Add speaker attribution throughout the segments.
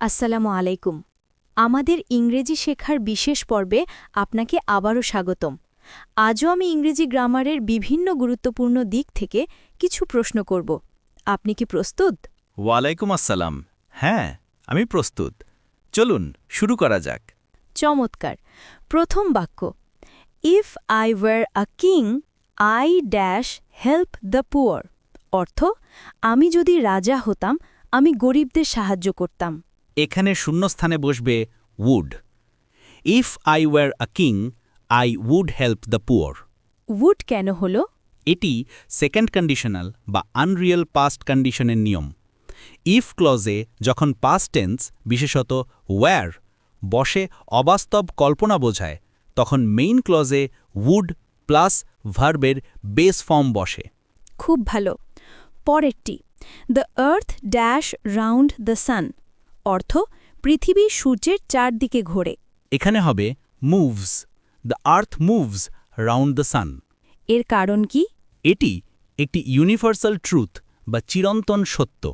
Speaker 1: আসসালামু আলাইকুম। আমাদের ইংরেজি শেখার বিশেষ পর্বে আপনাকে আবারও স্বাগতম। আজও আমি ইংরেজি গ্রামারের বিভিন্ন গুরুত্বপূর্ণ দিক থেকে কিছু প্রশ্ন করব। আপনি কি প্রস্তুত?
Speaker 2: ওয়ালাইকুম আসসালাম। হ্যাঁ আমি প্রস্তুত। চলুন শুরু করা যাক।
Speaker 1: চমৎকার। প্রথম বাক্য if I were a king I dash help the poor অর্থ আমি যদি রাজা হতাম আমি গরিবদের সাহায্য করতাম
Speaker 2: এখানে শূন্যস্থানে বসবে would if I were a king I would help the poor
Speaker 1: would কেন হল?
Speaker 2: এটি সেকেন্ড কন্ডিশনাল বা আনরিয়েল পাস্ট কন্ডিশনের নিয়ম। ইফ ক্লজে যখন পাস্ট টেন্স বিশেষত ওয়্যার বসে অবাস্তব কল্পনা বোঝায় তখন মেইন ক্লজে উড প্লাস ভার্বের বেস ফর্ম বসে।
Speaker 1: খুব ভালো। পরেরটি the earth dash round the sun অর্থ পৃথিবী সূর্যের চারদিকে ঘোরে।
Speaker 2: এখানে হবে moves the earth moves round the sun
Speaker 1: এর কারণ কি?
Speaker 2: এটি একটি ইউনিভার্সাল ট্রুথ বা চিরন্তন সত্য।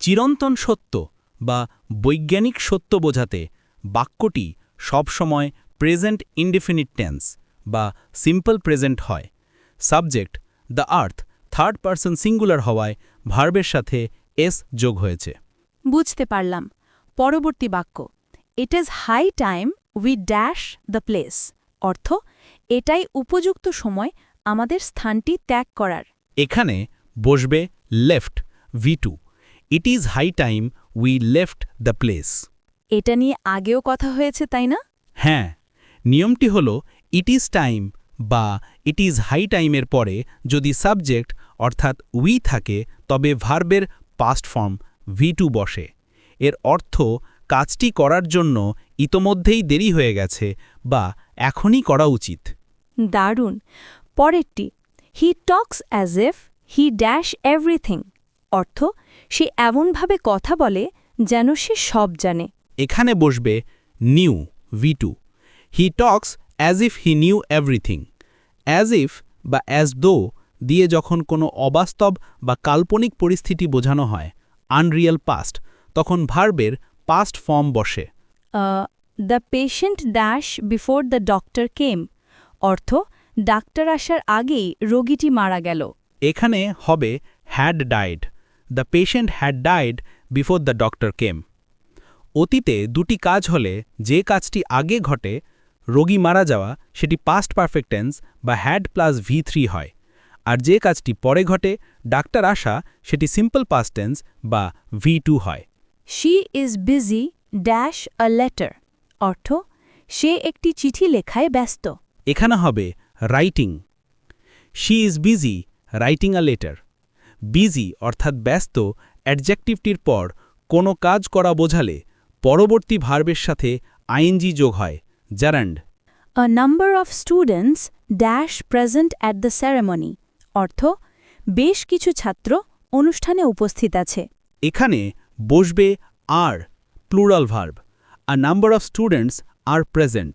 Speaker 2: চিরন্তন সত্য বা বৈজ্ঞানিক সত্য বোঝাতে বাক্যটি সবসময় প্রেজেন্ট ইনডিফিনিট টেন্স বা সিম্পল প্রেজেন্ট হয়। Subject the earth third person singular হওয়ায় ভার্বের সাথে এস যোগ হয়েছে।
Speaker 1: বুঝতে পারলাম। পরবর্তী বাক্য। It is high time we dash the place অর্থ এটাই উপযুক্ত সময় আমাদের স্থানটি ত্যাগ করার।
Speaker 2: এখানে বসবে left V two it is high time we left the place
Speaker 1: এটা নিয়ে আগেও কথা হয়েছে তাই না?
Speaker 2: হ্যাঁ। নিয়মটি হল ইট ইজ টাইম বা ইট ইজ হাই টাইমের পরে যদি সাবজেক্ট অর্থাৎ উই থাকে তবে ভার্বের পাস্ট ফর্ম ভি টু বসে। এর অর্থ কাজটি করার জন্য ইতোমধ্যেই দেরি হয়ে গেছে বা এখনই করা উচিত।
Speaker 1: দারুণ। পরেরটি he talks as if he dash everything অর্থ সে এমনভাবে কথা বলে যেন সে সব জানে।
Speaker 2: এখানে বসবে knew V two he talks as if he knew everything as if বা অ্যাজ দো দিয়ে যখন কোনো অবাস্তব বা কাল্পনিক পরিস্থিতি বোঝানো হয় আনরিয়াল পাস্ট তখন ভার্বের পাস্ট ফর্ম বসে।
Speaker 1: The patient dash before the doctor came অর্থ ডাক্তার আসার আগেই রোগীটি মারা গেল।
Speaker 2: এখানে হবে had died the patient had died before the doctor came অতীতে দুটি কাজ হলে যে কাজটি আগে ঘটে রোগী মারা যাওয়া সেটি পাস্ট পারফেক্টেন্স বা হ্যাড প্লাস ভি থ্রি হয়। আর যে কাজটি পরে ঘটে ডাক্তার আসা সেটি সিম্পল পাস্ট টেন্স বা ভি টু হয়।
Speaker 1: She is busy dash a letter অর্থ সে একটি চিঠি লেখায় ব্যস্ত।
Speaker 2: এখানে হবে writing she is busy writing a letter busy অর্থাৎ ব্যস্ত অ্যাডজেক্টিভটির পর কোনো কাজ করা বোঝালে পরবর্তী ভার্বের সাথে আইএনজি যোগ হয় gerund
Speaker 1: a number of students dash present at the ceremony অর্থ বেশ কিছু ছাত্র অনুষ্ঠানে উপস্থিত আছে।
Speaker 2: এখানে বসবে are plural verb a number of students are present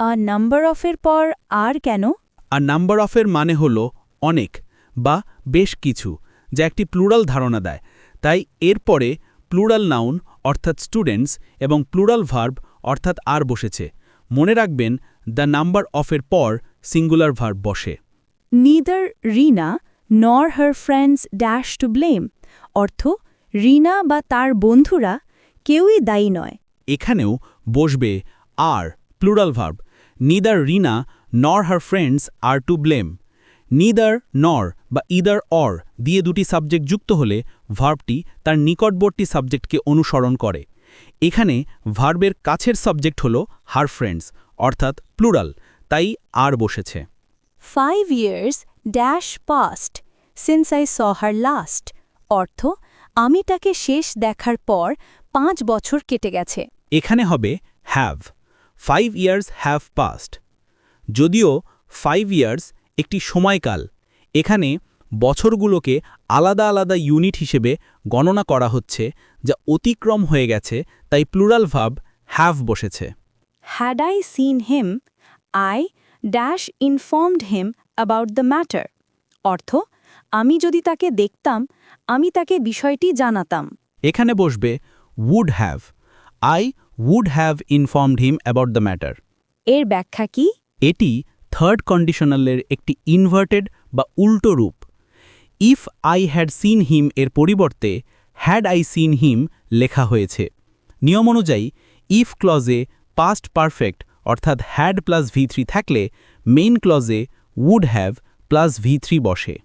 Speaker 1: a number অফের পর আর কেন?
Speaker 2: আর নাম্বার অফের মানে হল অনেক বা বেশ কিছু যা একটি প্লুরাল ধারণা দেয়। তাই এরপরে প্লুরাল নাউন অর্থাৎ স্টুডেন্টস এবং প্লুরাল ভার্ব অর্থাৎ আর বসেছে। মনে রাখবেন দ্য নাম্বার অফের পর সিঙ্গুলার ভার্ব বসে।
Speaker 1: Neither Rina nor her friends dash to blame অর্থ রিনা বা তার বন্ধুরা কেউই দায়ী নয়।
Speaker 2: এখানেও বসবে are plural verb neither Rina nor her friends are to blame neither nor বা ইদার অর দিয়ে দুটি সাবজেক্ট যুক্ত হলে ভার্বটি তার নিকটবর্তী সাবজেক্টকে অনুসরণ করে। এখানে ভার্বের কাছের সাবজেক্ট হল হার ফ্রেন্ডস অর্থাৎ প্লুরাল তাই আর বসেছে।
Speaker 1: Five years dash past since I saw her last অর্থ আমি তাকে শেষ দেখার পর পাঁচ বছর কেটে গেছে।
Speaker 2: এখানে হবে have five years have past যদিও ফাইভ ইয়ার্স একটি সময়কাল এখানে বছরগুলোকে আলাদা আলাদা ইউনিট হিসেবে গণনা করা হচ্ছে যা অতিক্রম হয়ে গেছে তাই প্লুরাল ভাব হ্যাভ বসেছে।
Speaker 1: Had I seen him I dash informed him about the matter অর্থ আমি যদি তাকে দেখতাম আমি তাকে বিষয়টি জানাতাম।
Speaker 2: এখানে বসবে would have I would have informed him about the matter
Speaker 1: এর ব্যাখ্যা কি?
Speaker 2: এটি থার্ড কন্ডিশনালের একটি ইনভার্টেড বা উল্টো রূপ। If I had seen him এর পরিবর্তে হ্যাড আই সিন হিম লেখা হয়েছে। নিয়ম অনুযায়ী ইফ ক্লজে পাস্ট পারফেক্ট অর্থাৎ হ্যাড প্লাস ভি থ্রি থাকলে main ক্লজে would have plus V three বসে।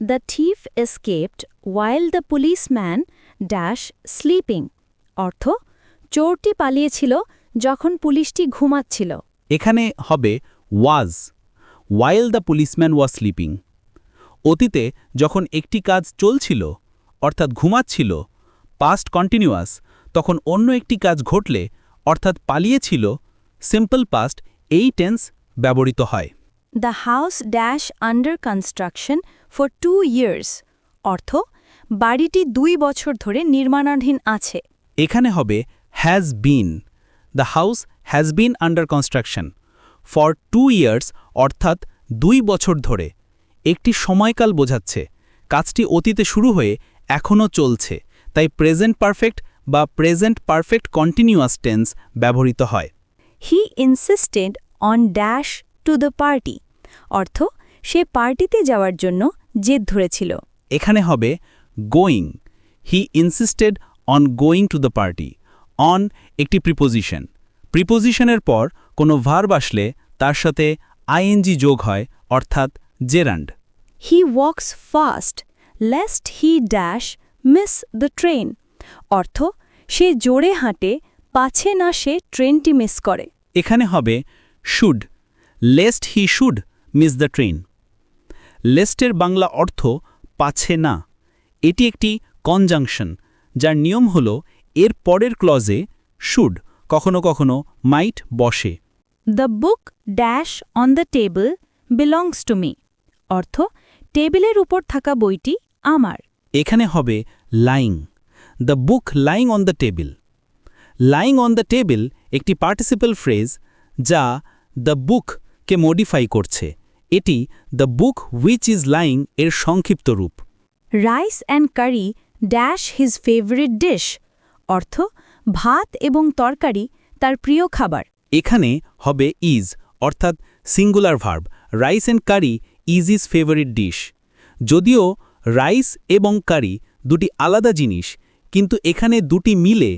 Speaker 1: The thief escaped while the policeman dash sleeping অর্থ চোরটি পালিয়েছিল যখন পুলিশটি ঘুমাচ্ছিল।
Speaker 2: এখানে হবে was while the policeman was sleeping অতীতে যখন একটি কাজ চলছিল অর্থাৎ ঘুমাচ্ছিল পাস্ট কন্টিনিউয়াস তখন অন্য একটি কাজ ঘটলে অর্থাৎ পালিয়েছিল সিম্পল পাস্ট এই টেন্স ব্যবহৃত হয়।
Speaker 1: The house dash under construction for two years অর্থ বাড়িটি দুই বছর ধরে নির্মাণাধীন আছে।
Speaker 2: এখানে হবে has been the house has been under construction for two years অর্থাৎ দুই বছর ধরে। একটি সময়কাল বোঝাচ্ছে কাজটি অতীতে শুরু হয়ে এখনও চলছে তাই প্রেজেন্ট পারফেক্ট বা প্রেজেন্ট পারফেক্ট কন্টিনিউয়াস টেন্স ব্যবহৃত হয়।
Speaker 1: He insisted on dash to the party অর্থ সে পার্টিতে যাওয়ার জন্য জেদ ধরেছিল।
Speaker 2: এখানে হবে going he insisted on going to the party on একটি প্রিপোজিশন প্রিপোজিশনের পর কোনো ভার্ব আসলে তার সাথে আইএনজি যোগ হয় অর্থাৎ gerund
Speaker 1: he walks fast lest he dash miss the train অর্থ সে জোরে হাঁটে পাছে না সে ট্রেনটি মিস করে।
Speaker 2: এখানে হবে should lest he should miss the train লেস্টের বাংলা অর্থ পাছে না এটি একটি কনজাংশন যার নিয়ম হল এর পরের ক্লজে শুড কখনো কখনো মাইট বসে।
Speaker 1: The book dash on the table belongs to me অর্থ টেবিলের উপর থাকা বইটি আমার
Speaker 2: এখানে হবে lying the book lying on the table lying on the table একটি পার্টিসিপাল ফ্রেজ যা দ্য বুককে মডিফাই করছে। এটি the book which is lying এর সংক্ষিপ্ত রূপ।
Speaker 1: Rice and curry dash his favourite dish অর্থ ভাত এবং তরকারি তার প্রিয় খাবার।
Speaker 2: এখানে হবে ইজ অর্থাৎ singular verb rice and curry is is favourite dish যদিও রাইস এবং কারি দুটি আলাদা জিনিস কিন্তু এখানে দুটি মিলে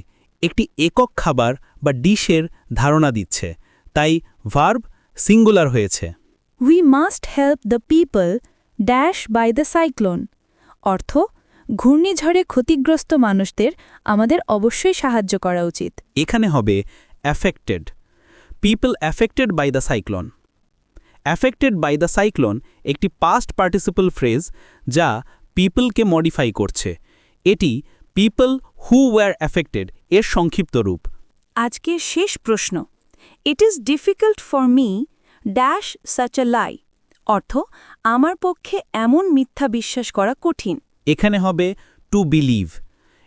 Speaker 2: একটি একক খাবার বা ডিশের ধারণা দিচ্ছে। তাই ভার্ব সিঙ্গুলার হয়েছে।
Speaker 1: We must help the people dash by the cyclone অর্থ ঘূর্ণিঝড়ে ক্ষতিগ্রস্ত মানুষদের আমাদের অবশ্যই সাহায্য করা উচিত।
Speaker 2: এখানে হবে affected people affected by the cyclone affected by the cyclone একটি পাস্ট পার্টিসিপল ফ্রেজ যা পিপলকে মডিফাই করছে। এটি পিপল হু ওয়্যার অ্যাফেক্টেড এর সংক্ষিপ্ত রূপ।
Speaker 1: আজকের শেষ প্রশ্ন। It is difficult for me dash such a lie অর্থ আমার পক্ষে এমন মিথ্যা বিশ্বাস করা কঠিন।
Speaker 2: এখানে হবে to believe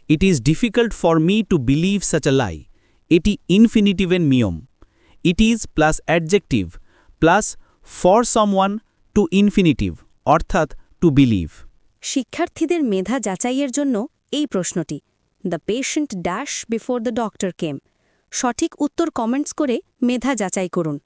Speaker 2: it is difficult for me to believe such a lie এটি ইনফিনিটিভের নিয়ম। It is plus adjective plus for someone to infinitive অর্থাৎ টু বিলিভ
Speaker 1: শিক্ষার্থীদের মেধা যাচাইয়ের জন্য এই প্রশ্নটি the patient dash before the doctor came সঠিক উত্তর কমেন্টস করে মেধা যাচাই করুন।